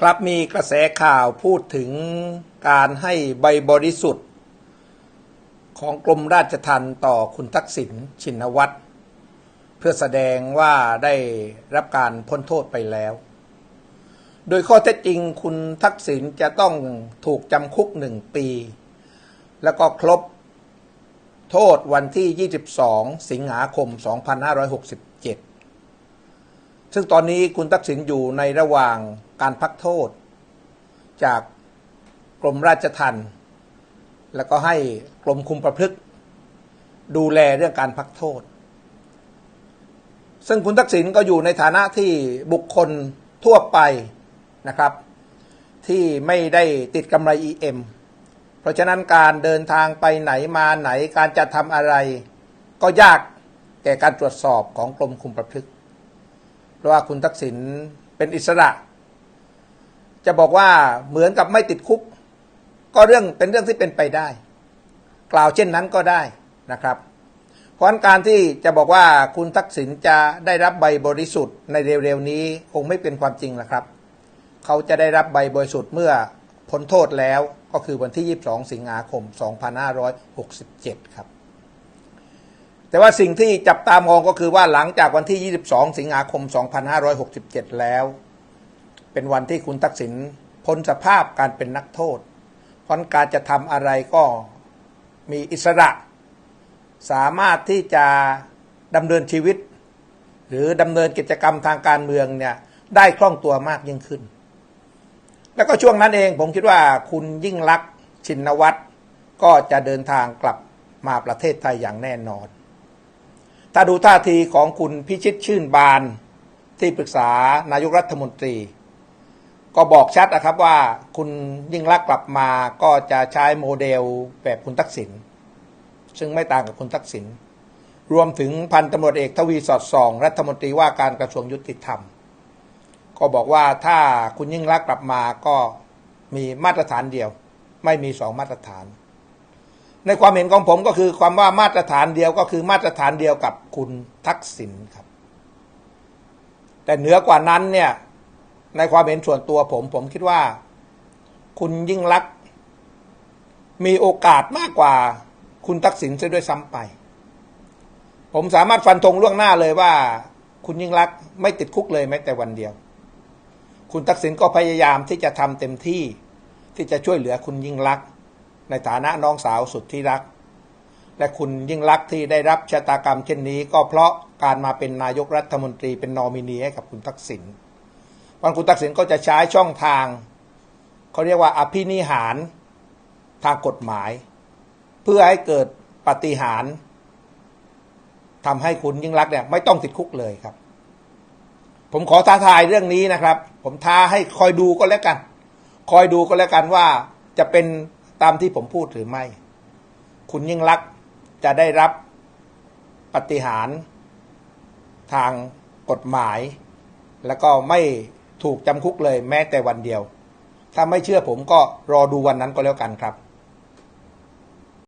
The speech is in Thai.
ครับมีกระแสข่าวพูดถึงการให้ใบบริสุทธิ์ ของกรมราชทัณฑ์ต่อคุณทักษิณชินวัตรเพื่อแสดงว่าได้รับการพ้นโทษไปแล้ว โดยข้อเท็จจริงคุณทักษิณจะต้องถูกจำคุกหนึ่งปี แล้วก็ครบโทษวันที่ 22 สิงหาคม 2567 ซึ่งตอนนี้คุณทักษิณอยู่ในระหว่างการพักโทษ จากกรมราชทัณฑ์แล้วก็ให้กรมคุมประพฤกษ์ดูแลเรื่องการพักโทษ ซึ่งคุณทักษิณก็อยู่ในฐานะที่บุคคลทั่วไปนะครับ ที่ไม่ได้ติดกำไร EM เพราะฉะนั้นการเดินทางไปไหนมาไหนการจะทำอะไร ก็ยากแก่การตรวจสอบของกรมคุมประพฤกษ์ เพราะว่าคุณทักษิณเป็นอิสระ จะบอกว่าเหมือนกับไม่ติดคุก ก็เรื่องเป็นเรื่องที่เป็นไปได้ กล่าวเช่นนั้นก็ได้นะครับเพราะฉะนั้นการที่จะบอกว่าคุณทักษิณจะได้รับใบบริสุทธิ์ในเร็วๆนี้คงไม่เป็นความจริงละครับ เขาจะได้รับใบบริสุทธิ์เมื่อพ้นโทษแล้วก็คือวันที่ 22 สิงหาคม 2567 ครับ แต่ว่าสิ่งที่จับตามองก็คือว่าหลังจากวันที่ 22 สิงหาคม 2567 แล้ว เป็นวันที่คุณทักษิณพ้นสภาพการเป็นนักโทษพราะการจะทำอะไรก็มีอิสระ สามารถที่จะดำเนินชีวิต หรือดำเนินกิจกรรมทางการเมืองเนี่ยได้คล่องตัวมากยิ่งขึ้น แล้วก็ช่วงนั้นเองผมคิดว่าคุณยิ่งลักษณ์ชินวัตรก็จะเดินทางกลับมาประเทศไทยอย่างแน่นอน ถ้าดูท่าทีของคุณพิชิตชื่นบานที่ปรึกษานายกรัฐมนตรี ก็บอกชัดนะครับว่าคุณยิ่งลักษณ์กลับมาก็จะใช้โมเดลแบบคุณทักษิณซึ่งไม่ต่างกับคุณทักษิณรวมถึงพันตำรวจเอกทวีสอดส่อง รัฐมนตรีว่าการกระทรวงยุติธรรม ก็บอกว่าถ้าคุณยิ่งรักษณ์กลับมาก็มีมาตรฐานเดียว ไม่มีสองมาตรฐาน ในความเห็นของผมก็คือความว่ามาตรฐานเดียวก็คือมาตรฐานเดียวกับคุณทักษิณครับ แต่เหนือกว่านั้นเนี่ย ในความเห็นส่วนตัวผม ผมคิดว่า คุณยิ่งรักษณ์มีโอกาสมากกว่าคุณทักษิณซะด้วยซ้ำไป ผมสามารถฟันธงล่วงหน้าเลยว่า คุณยิ่งรักษณ์ไม่ติดคุกเลยแม้แต่วันเดียว คุณทักษิณก็พยายามที่จะทำเต็มที่ที่จะช่วยเหลือคุณยิ่งรักษณ์ ในฐานะน้องสาวสุดที่รัก และคุณยิ่งรักที่ได้รับชะตากรรมเช่นนี้ ก็เพราะการมาเป็นนายกรัฐมนตรีเป็นนอมินีให้กับคุณทักษิณวันคุณทักษิณก็จะใช้ช่องทางเขาเรียกว่าอภินิหารทางกฎหมาย เพื่อให้เกิดปฏิหารทำให้คุณยิ่งรักเนี่ยไม่ต้องติดคุกเลยครับ ผมขอท้าทายเรื่องนี้นะครับ ผมท้าให้คอยดูก็แล้วกัน คอยดูก็แล้วกันว่าจะเป็น ตามที่ผมพูดหรือไม่ คุณยิ่งรักษณ์จะได้รับปฏิหารทางกฎหมาย แล้วก็ไม่ถูกจำคุกเลยแม้แต่วันเดียว ถ้าไม่เชื่อผมก็รอดูวันนั้นก็แล้วกันครับ